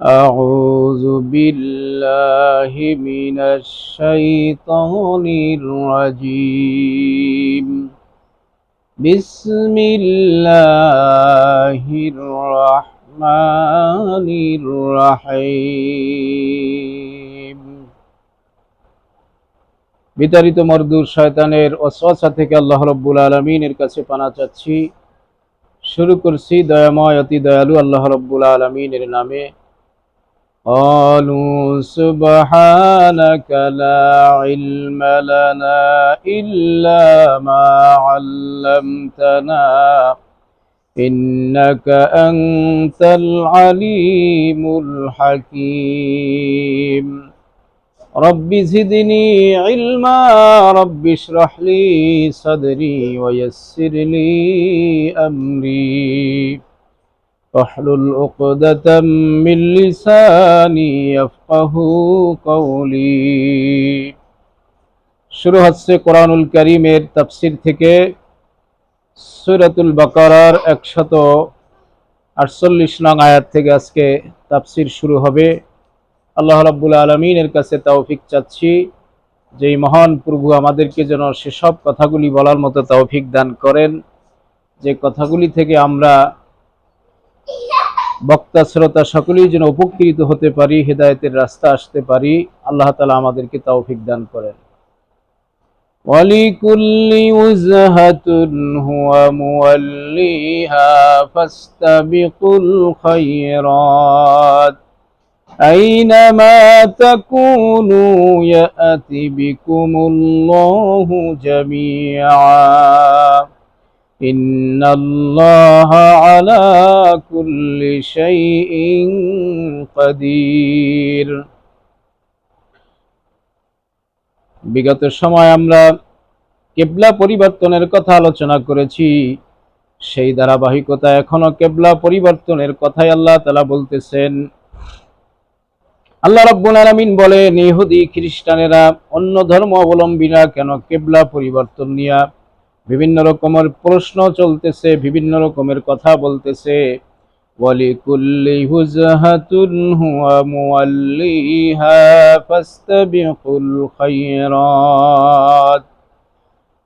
أعوذ بالله من الشيطان الرجيم بسم الله الرحمن الرحيم বিতাড়িত মরদুর শয়তানের ওসওয়াসা থেকে আল্লাহ রব্বুল আলমিনের কাছে পানা চাচ্ছি শুরু করছি দয়াময় অতি দয়ালু আল্লাহ রব্বুল আলমিনের নামে قالوا سبحانك لا علم لنا إلا ما علمتنا. إنك أنت العليم الحكيم. رب زدني علما رب اشرح لي صدري ويسر لي أمري. واحلل عقدة من لساني يفقه قولي শুরু হচ্ছে কোরআনুল করিমের তাফসির থেকে সূরাতুল বাকারার একশত আটচল্লিশ নং আয়াত থেকে আজকে তাফসির শুরু হবে আল্লাহ রাব্বুল আলমিনের কাছে তৌফিক চাচ্ছি যেই মহান প্রভু আমাদেরকে যেন সেসব কথাগুলি বলার মতো তৌফিক দান করেন যে কথাগুলি থেকে আমরা বক্তা শ্রোতা সকলেই যেন উপকৃত হতে পারি হেদায়েতের রাস্তা আসতে পারি আল্লাহ তালা আমাদেরকে তৌফিক দান করেন ولكل وجهة هو موليها فاستبقوا الخيرات أينما تكونوا يأت بكم الله جميعا إن الله على كل شيء قدير বিগত সময় আমরা কেবলা পরিবর্তনের কথা আলোচনা করেছি সেই ধারাবাহিকতা এখনো কেবলা পরিবর্তনের কথাই আল্লাহ তালা বলতেছেন আল্লাহ রাব্বুল আলামিন বলেন ইহুদি খ্রিস্টানেরা অন্য ধর্ম অবলম্বীরা কেন কেবলা পরিবর্তন নিয়া বিভিন্ন রকমের প্রশ্ন চলতেছে, বিভিন্ন রকমের কথা বলতেছে।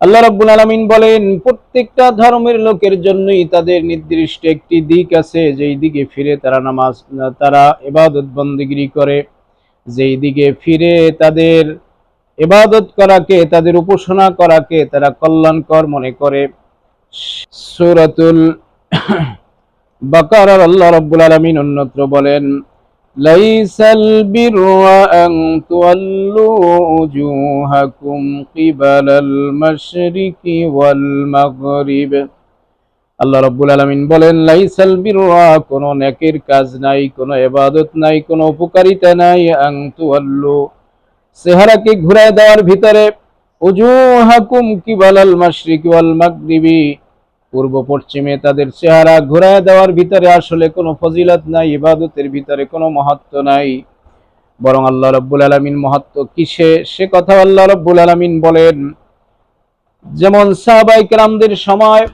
আল্লাহ রাব্বুল আলামিন বলেন, প্রত্যেকটা ধর্মের লোকের জন্যই তাদের নির্দিষ্ট একটি দিক আছে, যেই দিকে ফিরে তারা নামাজ, তারা ইবাদত বন্দিগিরি করে। যেই দিকে ফিরে তাদের ইবাদত করাকে, তাদের উপাসনা করাকে তারা কল্যাণকর মনে করে। সুরাতুল বাকারার আল্লাহ রাব্বুল আলামিন অন্যত্র বলেন, লাইসাল বিররা আন তুআল্লু উজুহাকুম কিবালাল মাশরিকি ওয়াল মাগরিব। আল্লাহ রাব্বুল আলামিন বলেন, লাইসাল বিররা কোনো নেকির কাজ নাই, কোনো ইবাদত নাই, কোনো উপকারিতা নাই, আন তুআল্লু চেহারাকে ঘুরায় দেওয়ার ভিতরে, উজুহাকুম কিবালাল মাশরিক ওয়াল মাগরিবি। পূর্ব পশ্চিমে তাদের চেহারা ঘুরায় দেওয়ার ভিতরে আসলে কোনো ফজিলত নাই, ইবাদতের ভিতরে কোনো মহত্ব নাই। বরং আল্লাহ রব্বুল আলমিন মহত্ব কিসে? সে কথা আল্লাহ রব্বুল আলমিন বলেন, যেমন সাহাবাই কেরামদের সময়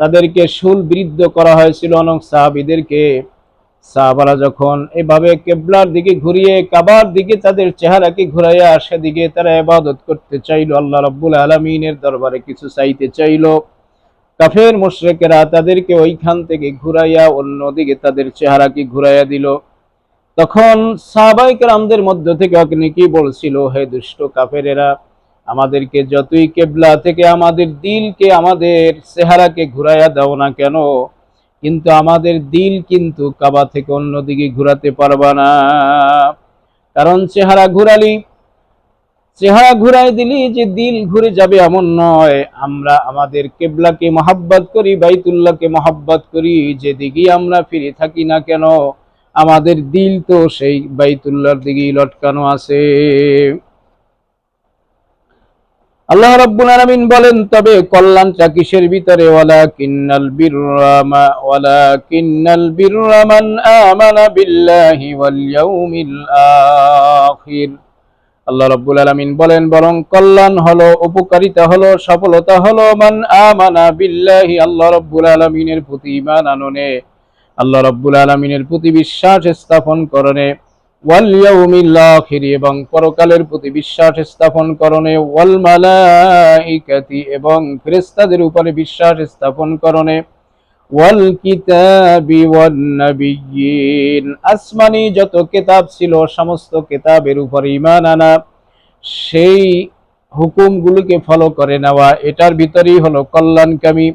তাদেরকে শুল বৃদ্ধ করা হয়েছিল অনেক সাহাবিদেরকে সাহাবারা যখন এভাবে কেবলার দিকে ঘুরিয়ে, কাবার দিকে তাদের চেহারাকে ঘুরাইয়া সেদিকে তারা এবাদত করতে চাইল, আল্লাহ রব্বুল আলমিনের দরবারে কিছু চাইতে চাইল। কাফের মুশরেকেরা তাদেরকে ওইখান থেকে ঘুরাইয়া অন্যদিকে তাদের চেহারাকে ঘুরাইয়া দিল। তখন সাহাবাইক রামদের মধ্য থেকে অগ্নি কি বলছিল, হে দুষ্ট কাফেরেরা, আমাদেরকে যতই কেবলা থেকে আমাদের দিলকে, আমাদের চেহারাকে ঘুরাইয়া দাও না কেন? কিন্তু আমাদের দিল কিন্তু কাবা থেকে অন্যদিকে ঘুরাতে পারবা না। কারণ চেহারা ঘুরালি, চেহারা ঘুরাই দিলি যে দিল ঘুরে যাবে এমন নয়। আমরা আমাদের কেবলাকে মহাব্বত করি, বাইতুল্লাহকে মহাব্বত করি। যেদিকে আমরা ফিরে থাকি না কেন, আমাদের দিল তো সেই বাইতুল্লাহর দিকেই লটকানো আছে। আল্লাহ রাব্বুল আলামিন বলেন, তবে কল্যাণটা কিসের ভিতরে? ওয়ালা কিন্নাল বিররামা কিন্নাল বিররামান আমানা বিল্লাহি ওয়াল ইয়াউমিল আখির। আল্লাহ রাব্বুল আলামিন বলেন, বরং কল্যাণ হলো, উপকারিতা হলো, সফলতা হলো, মান আমানা বিল্লাহি, আল্লাহ রাব্বুল আলামিনের প্রতি ঈমান আননে। আল্লাহ রব্বুল আলমিনের প্রতি বিশ্বাস স্থাপন আখির এবং পরকালের প্রতি বিশ্বাস স্থাপন করণে, ওয়াল মালাইকাতি এবং ফেরেশতাদের উপরে বিশ্বাস স্থাপন করণে, ওয়াল কিতাবি ওয়ান নাবিয়্যিন। আসমানি যত কিতাব ছিল, সমস্ত কিতাবের উপরে ঈমান আনা। সেই হুকুমগুলোকে ফলো করে নেওয়া, এটার ভিতরেই হলো কল্যাণকামী।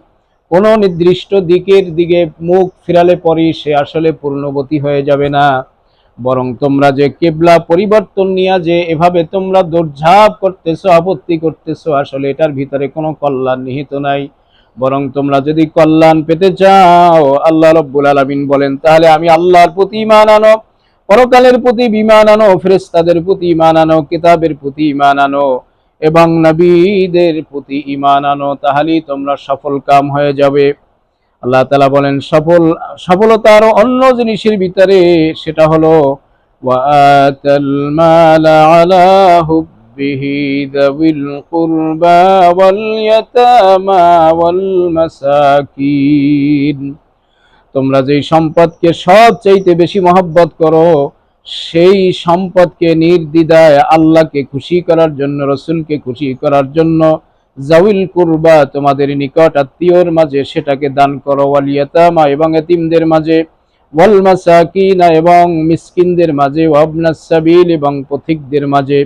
কোন নির্দিষ্ট দিকের দিকে মুখ ফিরালে পরই সে আসলে পূর্ণবতী হয়ে যাবে না। বরং তোমরা যে কেবলা পরিবর্তন নিয়ে যে এভাবে তোমরা দৌড়ঝাঁপ করতেছো, আপত্তি করতেছো, আসলে এটার ভিতরে কোনো কল্যাণ নিহিত নাই। বরং তোমরা যদি কল্যাণ পেতে চাও, আল্লাহ রব্বুল আলমিন বলেন, তাহলে আমি আল্লাহর প্রতি ইমান আনো, পরকালের প্রতি বিমান আনো ফেরেস্তাদের প্রতি ইমান আনো, কিতাবের প্রতি ইমান আনো, এবং নবীদের প্রতি ইমান আনো, তাহলেই তোমরা সফল কাম হয়ে যাবে। আল্লাহ তালা বলেন, সফল সফলতার অন্য জিনিসের ভিতরে, সেটা হলো তোমরা যেই সম্পদকে সব চাইতে বেশি মহব্বত করো, সেই সম্পদকে নির্দ্বিধায় আল্লাহকে খুশি করার জন্য, রসুলকে খুশি করার জন্য জাউল কুরবা, তোমাদের নিকট আত্মীয়র মাঝে সেটাকে দান করো ওয়ালিয়াতামা এবং এতিমদের মাঝে ওয়াল মাসাকিনা এবং মিসকিনদের মাঝে ওয়াবনাস সাবিল এবং পথিকদের মাঝে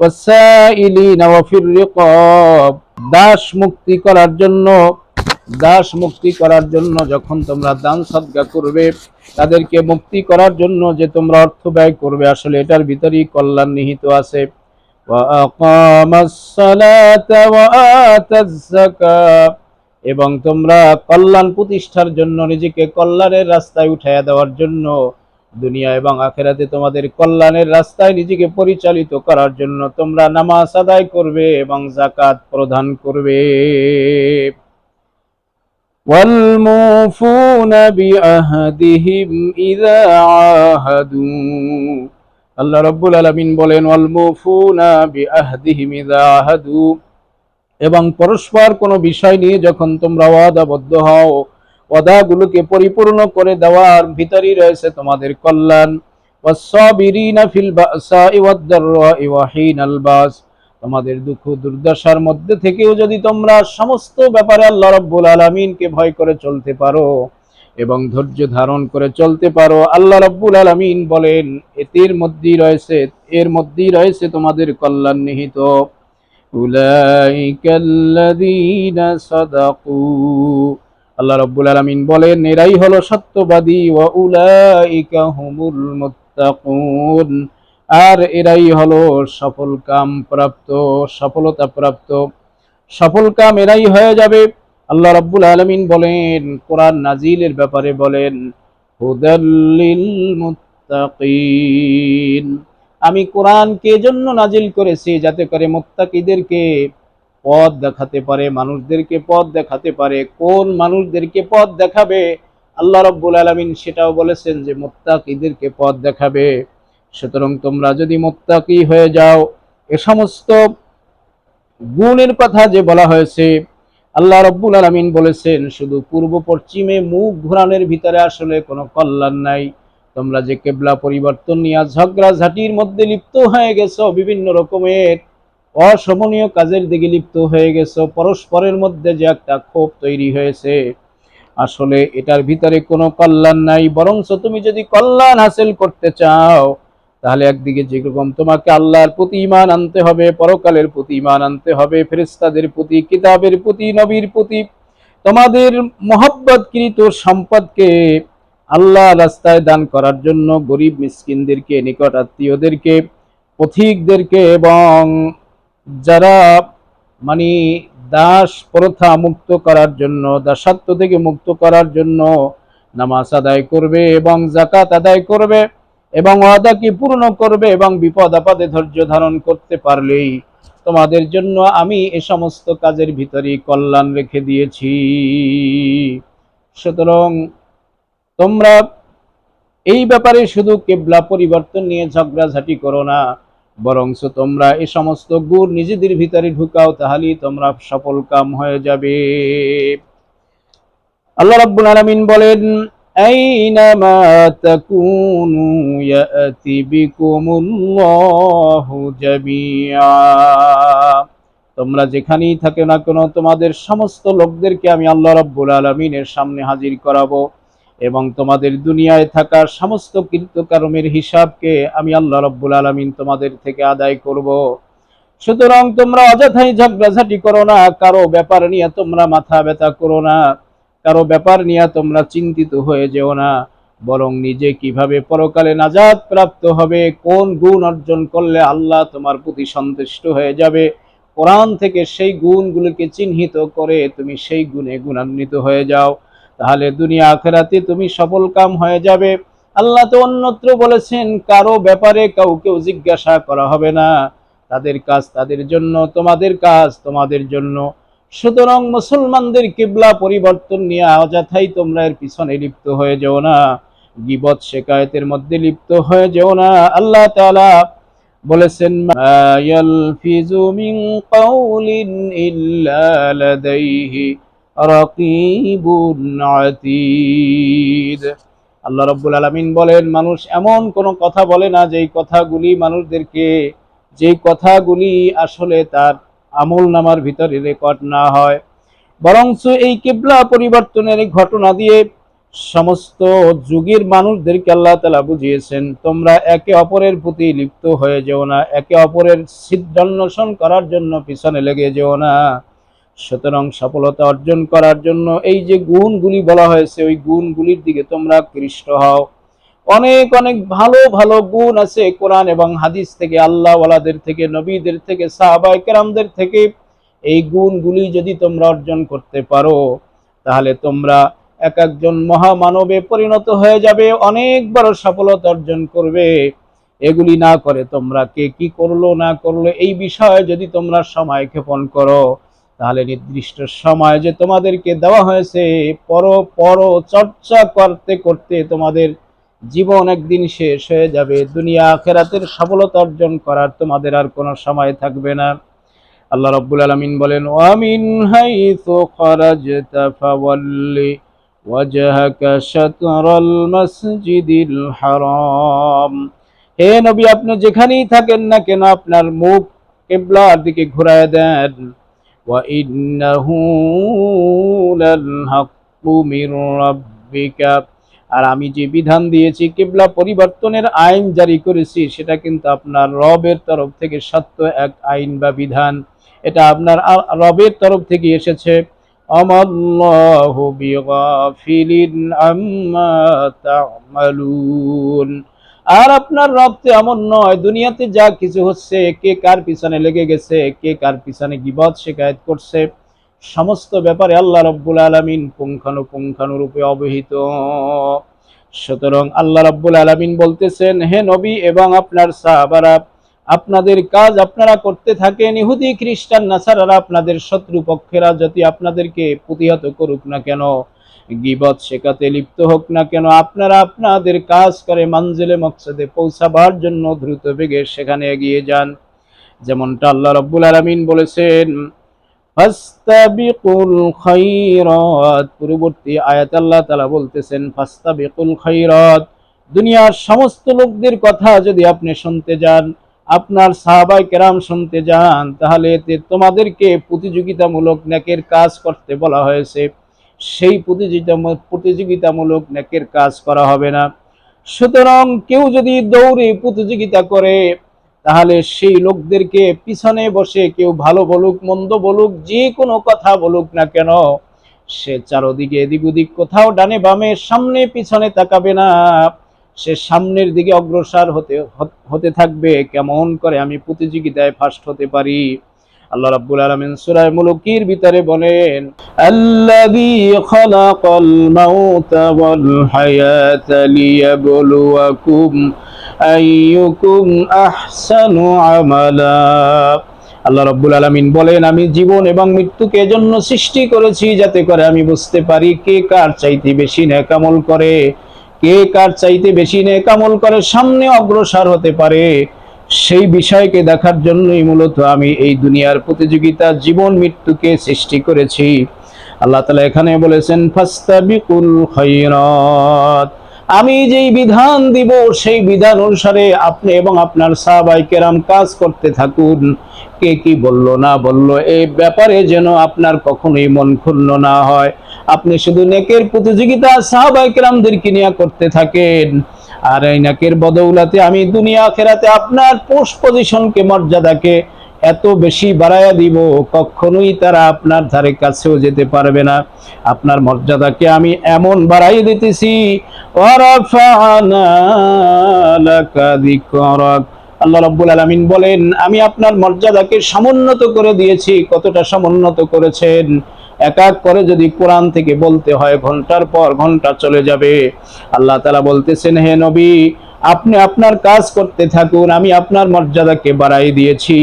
ওয়াসাইলিনা ওয়া ফির রিকাব দাস মুক্তি করার জন্য, দাস মুক্তি করার জন্য যখন তোমরা দান সদকা করবে, তাদেরকে মুক্তি করার জন্য যে তোমরা অর্থ ব্যয় করবে, আসলে এটার ভিতরেই কল্যাণ নিহিত আছে। وأقام الصلاة وآتى الزكاة এবং তোমরা কল্যাণ প্রতিষ্ঠার জন্য নিজেকে কল্যাণের রাস্তায় উঠাইয়া দেওয়ার জন্য দুনিয়া এবং আখেরাতে তোমাদের কল্যাণের রাস্তায় নিজেকে পরিচালিত করার জন্য তোমরা নামাজ আদায় করবে এবং জাকাত প্রদান করবে والموفون بعهدهم إذا عاهدوا আল্লাহ রব্বুল আলমিন বলেন আহাদু। এবং পরস্পর কোনো বিষয় নিয়ে যখন তোমরা ওয়াদাবদ্ধ হও, ওয়াদাগুলোকে পরিপূর্ণ করে দেওয়ার ভিতরেই রয়েছে তোমাদের কল্যাণ। তোমাদের দুঃখ দুর্দশার মধ্যে থেকেও যদি তোমরা সমস্ত ব্যাপারে আল্লাহ রব্বুল আলমিনকে ভয় করে চলতে পারো এবং ধৈর্য ধারণ করে চলতে পারো। আল্লাহ রব্বুল আলমিন বলেন এতের মধ্যেই রয়েছে, এর মধ্যেই রয়েছে তোমাদের কল্যাণ নিহিত। আল্লাহ রব্বুল আলমিন বলেন, এরাই হলো সত্যবাদী, ওয়া উলাইকা হুমুল মুত্তাকুন। আর এরাই হলো সফল কাম প্রাপ্ত, সফলতা প্রাপ্ত। সফল কাম এরাই হয়ে যাবে। আল্লাহ রাব্বুল আলামিন বলেন, কোরআন নাজিলের ব্যাপারে বলেন হুদাল্লিল মুত্তাকিন। আমি কোরআনকে জন্য নাজিল করেছি যাতে করে মুত্তাকিদেরকে পথ দেখাতে পারে, মানুষদেরকে পথ দেখাতে পারে। কোন মানুষদেরকে পথ দেখাবে? আল্লাহ রাব্বুল আলামিন সেটাও বলেছেন যে, মুত্তাকিদেরকে পথ দেখাবে। সুতরাং তোমরা যদি মুত্তাকি হয়ে যাও, এ সমস্ত গুণের কথা যে বলা হয়েছে আল্লাহ রব্বুল আলমিন বলেছেন, শুধু পূর্ব পশ্চিমে মুখ ঘোরানোর ভিতরে আসলে কোনো কল্যাণ নাই। তোমরা যে কেবলা পরিবর্তন নিয়ে ঝগড়া ঝাঁটির মধ্যে লিপ্ত হয়ে গেছো, বিভিন্ন রকমের অসমনীয় কাজের দিকে লিপ্ত হয়ে গেছো, পরস্পরের মধ্যে যে একটা ক্ষোভ তৈরি হয়েছে, আসলে এটার ভিতরে কোনো কল্যাণ নাই। বরঞ্চ তুমি যদি কল্যাণ হাসিল করতে চাও তাহলে একদিকে যেরকম তোমাকে আল্লাহর প্রতি ইমান আনতে হবে, পরকালের প্রতি ইমান আনতে হবে ফেরেস্তাদের প্রতি, কিতাবের প্রতি, নবীর প্রতি, তোমাদের মোহব্বতকৃত সম্পদকে আল্লাহ রাস্তায় দান করার জন্য গরিব মিসকিনদেরকে, নিকট আত্মীয়দেরকে, পথিকদেরকে এবং যারা মানে দাস প্রথা মুক্ত করার জন্য, দাসত্ব থেকে মুক্ত করার জন্য নামাজ আদায় করবে এবং জাকাত আদায় করবে। এবং ওয়াদাকে পূর্ণ করবে এবং বিপদ আপদে ধৈর্য ধারণ করতে পারলেই? তোমাদের জন্য আমি এ সমস্ত কাজের ভিতরেই কল্যাণ রেখে দিয়েছি। সুতরাং তোমরা এই ব্যাপারে শুধু কেবলা পরিবর্তন নিয়ে ঝগড়াঝাটি করো না, বরংস তোমরা এ সমস্ত গুণ নিজেদের ভিতরে ঢুকাও, তাহলেই তোমরা সফল কাম হয়ে যাবে। আল্লাহ রাব্বুল আলামিন বলেন أينما تكونوا يأتي بكم الله جميعا তোমরা যেখানেই থাকো না কেন তোমাদের সমস্ত লোকদেরকে আমি আল্লাহ রাব্বুল আলামিনের সামনে হাজির করাবো এবং তোমাদের দুনিয়ায় থাকা সমস্ত কৃতকর্মের হিসাবকে আমি আল্লাহ রাব্বুল আলামিন তোমাদের থেকে আদায় করব সুতরাং তোমরা অযথাই ঝগড়াঝাটি করো না কারো ব্যাপার নিয়ে তোমরা মাথা ব্যথা করো না কারও ব্যাপার নিয়ে তোমরা চিন্তিত হয়ে যেও না, বরং নিজে কীভাবে পরকালে নাজাত প্রাপ্ত হবে, কোন গুণ অর্জন করলে আল্লাহ তোমার প্রতি সন্তুষ্ট হয়ে যাবে, কোরআন থেকে সেই গুণগুলোকে চিহ্নিত করে তুমি সেই গুণে গুণান্বিত হয়ে যাও, তাহলে দুনিয়া আখেরাতে তুমি সফল কাম হয়ে যাবে। আল্লাহ তো অন্যত্র বলেছেন, কারও ব্যাপারে কাউকেও জিজ্ঞাসা করা হবে না, তাদের কাজ তাদের জন্য, তোমাদের কাজ তোমাদের জন্য। সুতরাং মুসলমানদের কিবলা পরিবর্তন নিয়ে অযথাই তোমরা এর পিছনে লিপ্ত হয়ে যেও না। গিবত শেকায়তের মধ্যে লিপ্ত হয়ে যেও না। আল্লাহ তাআলা বলেছেন ইয়ালফিজু মিন আল্লাহ রাব্বুল আলামিন বলেন, মানুষ এমন কোন কথা বলে না যেই কথাগুলি মানুষদেরকে, যেই কথাগুলি আসলে তার আমল নামার ভিতরে রেকর্ড না হয়। বরঞ্চ এই কিবলা পরিবর্তনের ঘটনা দিয়ে সমস্ত যুগের মানুষদেরকে আল্লাহ তালা বুঝিয়েছেন, তোমরা একে অপরের প্রতি লিপ্ত হয়ে যেও না, একে অপরের সিদ্ধান্বেষণ করার জন্য পিছনে লেগে যেও না। সুতরাং সফলতা অর্জন করার জন্য এই যে গুণগুলি বলা হয়েছে, ওই গুণগুলির দিকে তোমরা কৃষ্ট হও। অনেক অনেক ভালো ভালো গুণ আছে কোরআন এবং হাদিস থেকে, আল্লাহ ওয়ালাদের থেকে, নবীদের থেকে সাহাবাই কেরামদের থেকে। এই গুণগুলি যদি তোমরা অর্জন করতে পারো, তাহলে তোমরা এক একজন মহামানবে পরিণত হয়ে যাবে, অনেক বড় সফলতা অর্জন করবে। এগুলি না করে তোমরা কে কি করল, না করল, এই বিষয়ে যদি তোমরা সময় ক্ষেপণ করো, তাহলে নির্দিষ্ট সময় যে তোমাদেরকে দেওয়া হয়েছে পর পর চর্চা করতে করতে তোমাদের জীবন একদিন শেষ হয়ে যাবে। দুনিয়া আখেরাতের সফলতা অর্জন করার তোমাদের আর কোনো সময় থাকবে না। আল্লাহ রাব্বুল আলামিন বলেন, ওয়ামিন হাইথু খারাজতা ফাওয়াল্লি ওয়াজহাকা শাতরাল মাসজিদিল হারাম। হে নবী, আপনি যেখানেই থাকেন না কেন, আপনার মুখ কিবলার দিকে ঘুরায় দেন। ওয়া ইন্নাহু লাল হাক্কু মির রাব্বিকা। আর আমি যে বিধান দিয়েছি, কিবলা পরিবর্তনের আইন জারি করেছি, সেটা কিন্তু আপনার রবের তরফ থেকে সত্য এক আইন বা বিধান। এটা আপনার রবের তরফ থেকে এসেছে। আর আপনার রব তো এমন নয়, দুনিয়াতে যা কিছু হচ্ছে, কে কার পিছনে লেগে গেছে, কে কার পিছনে গিবত শিকায়ত করছে। সমস্ত ব্যাপারে আল্লাহ রব্বুল আলমিন পুঙ্খানুপুঙ্খানুরূপে অবহিত। সুতরাং আল্লাহ রব্বুল আলমিন বলতেছেন, হে নবী এবং আপনার সাহাবারা, আপনাদের কাজ আপনারা করতে থাকেন, ইহুদি, খ্রিস্টান, নাসারারা আপনাদের শত্রু পক্ষেরা যদি আপনাদেরকে প্রতিহত করুক না কেন, গিবত শেখাতে লিপ্ত হোক না কেন, আপনারা আপনাদের কাজ করে মানজেলে মকসদে পৌঁছাবার জন্য দ্রুত বেগে সেখানে এগিয়ে যান। যেমনটা আল্লাহ রব্বুল আলমিন বলেছেন ফাস্তাবিকুল খাইরাত পূর্ববর্তী আয়াত আল্লাহ তাআলা বলতেছেন, ফাস্তাবিকুল খাইরাত দুনিয়ার সমস্ত লোকদের কথা যদি আপনি শুনতে যান, আপনার সাহাবাই কেরাম শুনতে যান, তাহলে এতে তোমাদেরকে প্রতিযোগিতামূলক নেকের কাজ করতে বলা হয়েছে। সেই প্রতিযোগিতা, প্রতিযোগিতামূলক নেকের কাজ করা হবে না। সুতরাং কেউ যদি দৌড়ে প্রতিযোগিতা করে তাহলে সেই লোকদেরকে পিছনে বসে কেউ ভালো বলুক, মন্দ বলুক, যে কোনো কথা বলুক না কেন, সে চারোদিকে এদিক ওদিক কোথাও ডানে বামে, সামনে পিছনে তাকাবে না। সে সামনের দিকে অগ্রসর হতে হতে থাকবে। কেমন করে আমি প্রতিযোগিতায় ফার্স্ট হতে পারি? আল্লাহ রাব্বুল আলামিন সূরা মুলুকির ভিতরে বলেন, আল্লাযী খালাকাল মাউতা ওয়াল হায়াতা লিয়াবলুয়াকুম আইয়ুকুম আহসানু আমালা। আল্লাহ রাব্বুল আলামিন বলেন, আমি জীবন এবং মৃত্যুকে এজন্য সৃষ্টি করেছি যাতে করে আমি বুঝতে পারি কে কার চাইতে বেশি নেকামল করে, কে কার চাইতে বেশি নেকামল করে, সামনে অগ্রসর হতে পারে। সেই বিষয়কে দেখার জন্যই মূলত আমি এই দুনিয়ার প্রতিযোগিতা, জীবন, মৃত্যুকে সৃষ্টি করেছি। আল্লাহ তালা এখানে বলেছেন, ফাস্তাবিকুল খৈরত আমি যেই বিধান দিব, সেই বিধান অনুসারে আপনি এবং আপনার সাহাবাই কেরাম কাজ করতে থাকুন। কে কি বলল, না বলল এই ব্যাপারে যেন আপনার কখনোই মন ক্ষুণ্ণ না হয়। আপনি শুধু নেকের প্রতিযোগিতা সাহাবাই কেরামদেরকে নিয়ে করতে থাকেন। আর এই নাকের বদৌলাতে আমি দুনিয়া খেরাতে আপনার পোস্ট পজিশনকে, মর্যাদাকে এত বেশি বাড়াইয়া দিব, কখনোই তারা আপনার ধারে কাছেও যেতে পারবে না। আপনার মর্যাদাকে আমি এমন বাড়াই দিতেছি আল্লাহ রাব্বুল আলামিন বলেন, আমি আপনার মর্যাদাকে সমুন্নত করে দিয়েছি, কতটা সমুন্নত করেছেন? এক এক করে যদি কোরআন থেকে বলতে হয়, ঘণ্টার পর ঘণ্টা চলে যাবে। আল্লাহ তাআলা বলতেছেন, হে নবী, আপনি আপনার কাজ করতে থাকুন, আমি আপনার মর্যাদাকে বাড়াই দিয়েছি।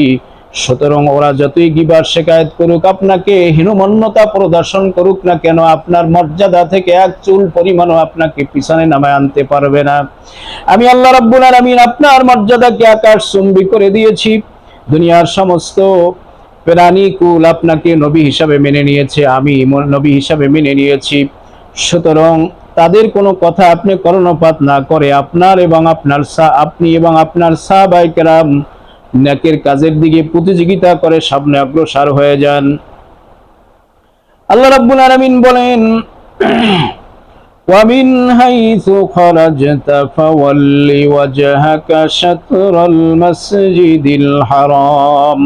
সুতরাং ওরা যতই গিবার শেখায়ত করুক, আপনাকে হীনমন্যতা প্রদর্শন করুক না কেন, আপনার মর্যাদা থেকে এক চুল পরিমাণও আপনাকে পিছনে নামায় আনতে পারবে না। আমি আল্লাহ রাব্বুল আলামিন আপনার মর্যাদাকে আকাশ চুম্বি করে দিয়েছি। দুনিয়ার সমস্ত প্রাণীকুল আপনাকে নবী হিসাবে মেনে নিয়েছে, আমি নবী হিসাবে মেনে নিয়েছি। সুতরাং তাদের কোনো কথা আপনি কর্ণপাত না করে, আপনার এবং আপনার সা- আপনি এবং আপনার সাহাবাইকেরাম নেকের কাজের দিকে প্রতিযোগিতা করে সামনে অগ্রসর হয়ে যান আল্লাহ রাব্বুল আলামিন বলেন ومن حيث خرجت فول وجهك شطر المسجد الحرام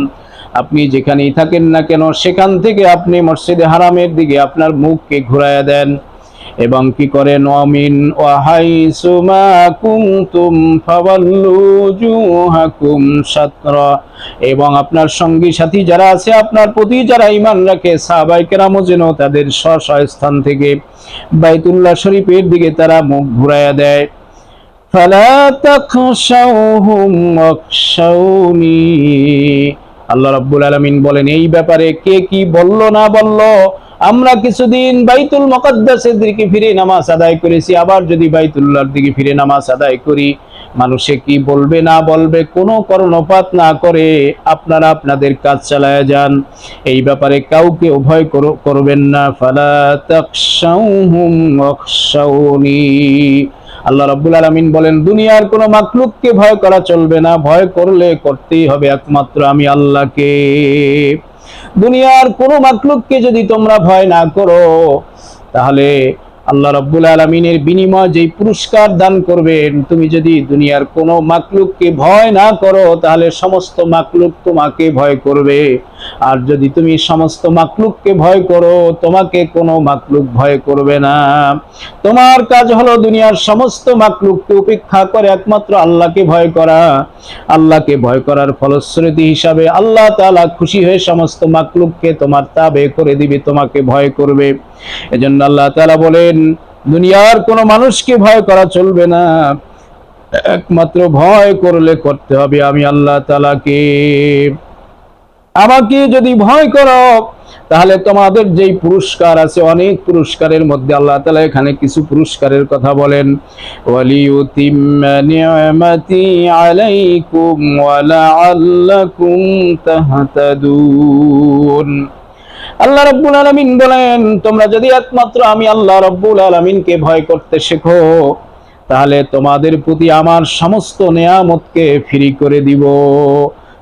আপনি যেখানেই থাকেন না কেন সেখান থেকে আপনি মসজিদে হারামের দিকে আপনার মুখকে ঘুরাইয়া দেন এবং কি করেন অমিন ওয়াহাইসু মা কুনতুম ফাওয়াল্লু জুহাকুম শাতরা। এবং আপনার সঙ্গী সাথী যারা আছে, আপনার প্রতি যারা ঈমান রাখে, সাহাবায়ে কেরামও যেন তাদের স্ব স্থান থেকে বাইতুল্লাহ শরীফের দিকে তারা মুখ ঘুরাইয়া দেয়। ফালা তাখশাউহুম ওয়াখশাউনি। আল্লাহ রাব্বুল আলামিন বলেন, এই ব্যাপারে কে কি বলল না বলল? আমরা কিছুদিন বাইতুল মুকাদ্দাসের দিকে ফিরে নামাজ আদায় করেছি, আবার যদি বাইতুল্লাহর দিকে ফিরে নামাজ আদায় করি, মানুষে কি বলবে না বলবে? কোনো কর্ণপাত না করে আপনারা আপনাদের কাজ চালায় যান। এই ব্যাপারে কাউকে উভয় করো- করবেন না। ফালা ওয়াখশাউনি। আল্লাহ রাব্বুল আলামিন বলেন, দুনিয়ার কোনো মাখলুককে ভয় করা চলবে না। ভয় করলে করতেই হবে একমাত্র আমি আল্লাহকে। দুনিয়ার কোনো মাখলুককে যদি তোমরা ভয় না করো, তাহলে আল্লাহ রাব্বুল আলামিনের বিনিময় যেই পুরস্কার দান করবেন, তুমি যদি দুনিয়ার কোনো মাকলুককে ভয় না করো, তাহলে সমস্ত মাকলুক তোমাকে ভয় করবে। আর যদি তুমি সমস্ত মাকলুককে ভয় করো, তোমাকে কোনো মাকলুক ভয় করবে না। তোমার কাজ হলো দুনিয়ার সমস্ত মাকলুককে উপেক্ষা করে একমাত্র আল্লাহকে ভয় করা। আল্লাহকে ভয় করার ফলশ্রুতি হিসাবে আল্লাহ তালা খুশি হয়ে সমস্ত মাকলুককে তোমার তাবে করে দিবে, তোমাকে ভয় করবে। এজন্য আল্লাহ তালা বলেন, দুনিয়ার কোনো মানুষকে ভয় করা চলবে না। একমাত্র ভয় করলে করতে হবে আমি আল্লাহ তাআলাকে। আমাকে যদি ভয় করো, তাহলে তোমাদের যেই পুরস্কার আছে, অনেক পুরস্কারের মধ্যে আল্লাহ তাআলা এখানে কিছু পুরস্কারের কথা বলেন। আল্লাহ রাব্বুল আলামিন বলেন, তোমরা যদি একমাত্র আমি আল্লাহ রাব্বুল আলামিনকে ভয় করতে শেখো, তাহলে তোমাদের প্রতি আমার সমস্ত নেয়ামতকে ফ্রি করে দিব।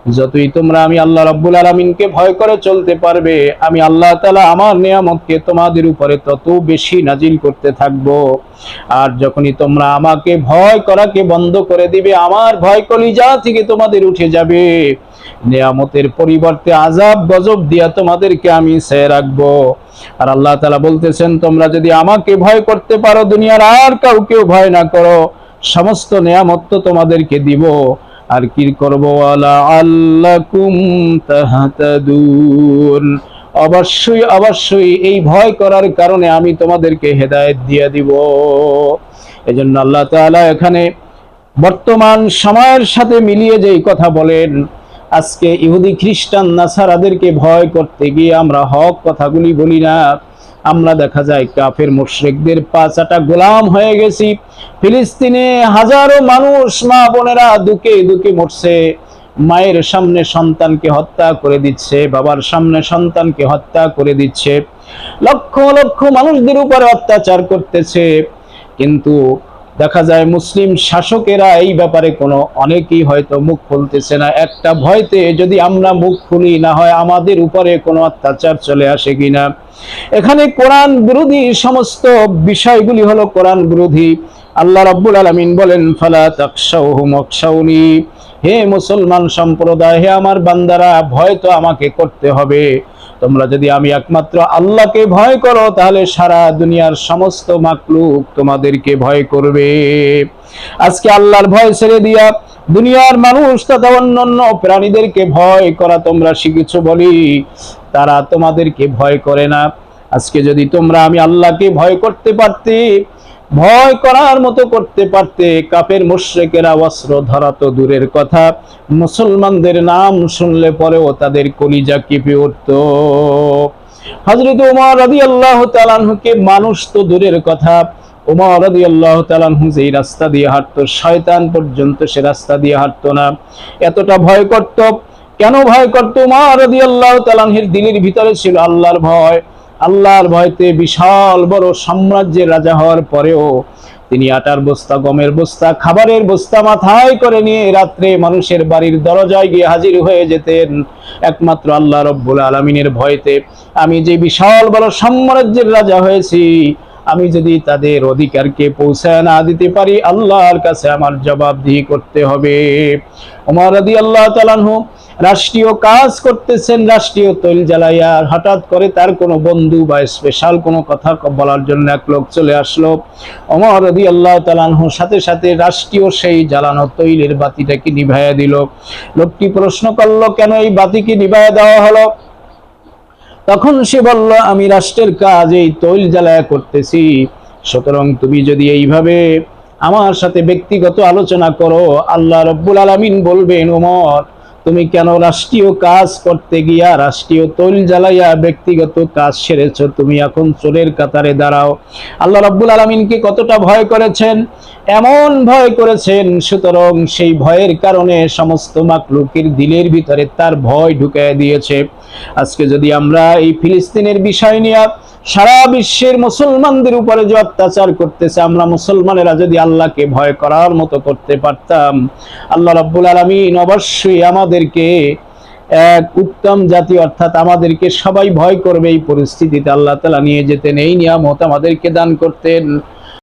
যতই তোমরা আমি আল্লাহ রাব্বুল আলামিনকে ভয় করে চলতে পারবে, আমি আল্লাহ তালা আমার নিয়ামতকে তোমাদের উপরে তত বেশি নাজিল করতে থাকব। আর যখনই তোমরা আমাকে ভয় করাকে বন্ধ করে দিবে, আমার ভয় কলিজা থেকে তোমাদের উঠে যাবে। নিয়ামতের পরিবর্তে আজাব গজব দিয়া তোমাদেরকে আমি সে রাখব। আর আল্লাহ তাআলা বলতেছেন, তোমরা যদি আমাকে ভয় করতে পারো, দুনিয়ার আর কাউকেও ভয় না করো, সমস্ত নিয়ামত তো তোমাদেরকে দিব। আর কি করব? আল্লাকুম তাহাতাদুন। অবশ্যই অবশ্যই এই ভয় করার কারণে আমি তোমাদেরকে হেদায়েত দিয়ে দিব। এজন্য আল্লাহ তাআলা এখানে বর্তমান সময়ের সাথে মিলিয়ে যেই কথা বলেন, আজকে ইহুদি খ্রিস্টান নাসারাদেরকে ভয় করতে গিয়ে আমরা হক কথাগুলি বলি না। আমরা দেখা যায় কাফের মুশ্রিকদের পাঁচাটা গোলাম হয়ে গেছি। ফিলিস্তিনে হাজারো মানুষ মা বোনেরা দুকে দুকে মরছে। মায়ের সামনে সন্তানকে হত্যা করে দিচ্ছে, বাবার সামনে সন্তানকে হত্যা করে দিচ্ছে। লক্ষ লক্ষ মানুষদের উপরে অত্যাচার করতেছে। কিন্তু দেখা যায় মুসলিম শাসকেরা এই ব্যাপারে কোনো অনেকেই হয়তো মুখ খুলতেছে না। একটা ভয়তে যদি আমরা মুখ খুলি, না হয় আমাদের উপরে কোনো অত্যাচার চলে আসে কিনা। এখানে কোরআন বিরোধী সমস্ত বিষয়গুলি হলো কোরআন বিরোধী। আল্লাহ রাব্বুল আলামিন বলেন, ফালা ওয়াকশাউনি হে মুসলমান সম্প্রদায়, হে আমার বান্দারা, ভয় তো আমাকে করতে হবে। তোমরা যদি আমি একমাত্র আল্লাহকে ভয় করো, তাহলে সারা দুনিয়ার সমস্ত মাকলুক তোমাদেরকে ভয় করবে। আজকে আল্লাহর ভয় ছেড়ে দিয়া দুনিয়ার মানুষ তথা অন্যান্য প্রাণীদেরকে ভয় করা তোমরা শিখেছো বলি, তারা তোমাদেরকে ভয় করে না। আজকে যদি তোমরা আমি আল্লাহকে ভয় করতে পারতে ভয় করার মতো করতে পারতে কাপের মুশ্রেকেরা অস্ত্র ধরা তো দূরের কথা। মুসলমানদের নাম শুনলে পরেও তাদের কলিজা কেঁপে উঠত। হজরত উমর রাদি আল্লাহ তালানহুকে মানুষ তো দূরের কথা। উমর রাদি আল্লাহ তালানহু যেই রাস্তা দিয়ে হাঁটতো, শয়তান পর্যন্ত সে রাস্তা দিয়ে হাঁটতো না। এতটা ভয় করত। কেন ভয় করত? উমর রাদি আল্লাহ তালানহের দিলের ভিতরে ছিল আল্লাহর ভয়। আল্লাহর ভয়তে বিশাল বড় সাম্রাজ্যের রাজা হওয়ার পরেও তিনি আটার বস্তা, গমের বস্তা, খাবারের বস্তা মাথায় করে নিয়ে রাত্রে মানুষের বাড়ির দরজায় গিয়ে হাজির হয়ে যেতেন। একমাত্র আল্লাহ রব্বুল আলমিনের ভয়তে আমি যে বিশাল বড় সাম্রাজ্যের রাজা হয়েছি, আমি যদি তাদের অধিকারকে পৌঁছায় না দিতে পারি, আল্লাহর কাছে আমার জবাবদিহি করতে হবে। ওমর রাদি আল্লাহ তালানহু রাষ্ট্রীয় কাজ করতেছেন রাষ্ট্রীয় তৈল জ্বালাইয়া হঠাৎ করে তার কোনো বন্ধু বা স্পেশাল কোনো কথা বলার জন্য এক লোক চলে আসলো। অমর রদি আল্লাহ তালানহ সাথে সাথে রাষ্ট্রীয় সেই জ্বালানো তৈলের বাতিটাকে নিভাইয়া দিল। লোকটি প্রশ্ন করল, কেন এই বাতিকে নিভাইয়া দেওয়া হলো? তখন সে বলল, আমি রাষ্ট্রের কাজ এই তৈল জ্বালায়া করতেছি। সুতরাং তুমি যদি এইভাবে আমার সাথে ব্যক্তিগত আলোচনা করো, আল্লাহ রব্বুল আলমিন বলবেন, ওমর তুমি কেন রাষ্ট্রীয় কাজ করতে গিয়া রাষ্ট্রীয় তৈল জ্বালাইয়া ব্যক্তিগত কাজ সেরেছ? তুমি এখন চোরের কাতারে দাঁড়াও। আল্লাহ রাব্বুল আলমিনকে কতটা ভয় করেছেন? এমন ভয় করেছেন, সুতরাং সেই ভয়ের কারণে সমস্ত মাকলুকের দিলের ভিতরে তার ভয় ঢুকায় দিয়েছে। আজকে যদি আমরা এই ফিলিস্তিনের বিষয় নিয়ে সারা বিশ্বের মুসলমানদের উপরে যে অত্যাচার করতেছে, আমরা মুসলমানেরা যদি আল্লাহকে ভয় করার মতো করতে পারতাম, আল্লাহ রব্বুল আলমিন অবশ্যই আমাদেরকে এক উত্তম জাতি অর্থাৎ আমাদেরকে সবাই ভয় করবে এই পরিস্থিতিতে। আল্লাহ তালা নিয়ে যেতেন, এই নিয়ামত আমাদেরকে দান করতেন।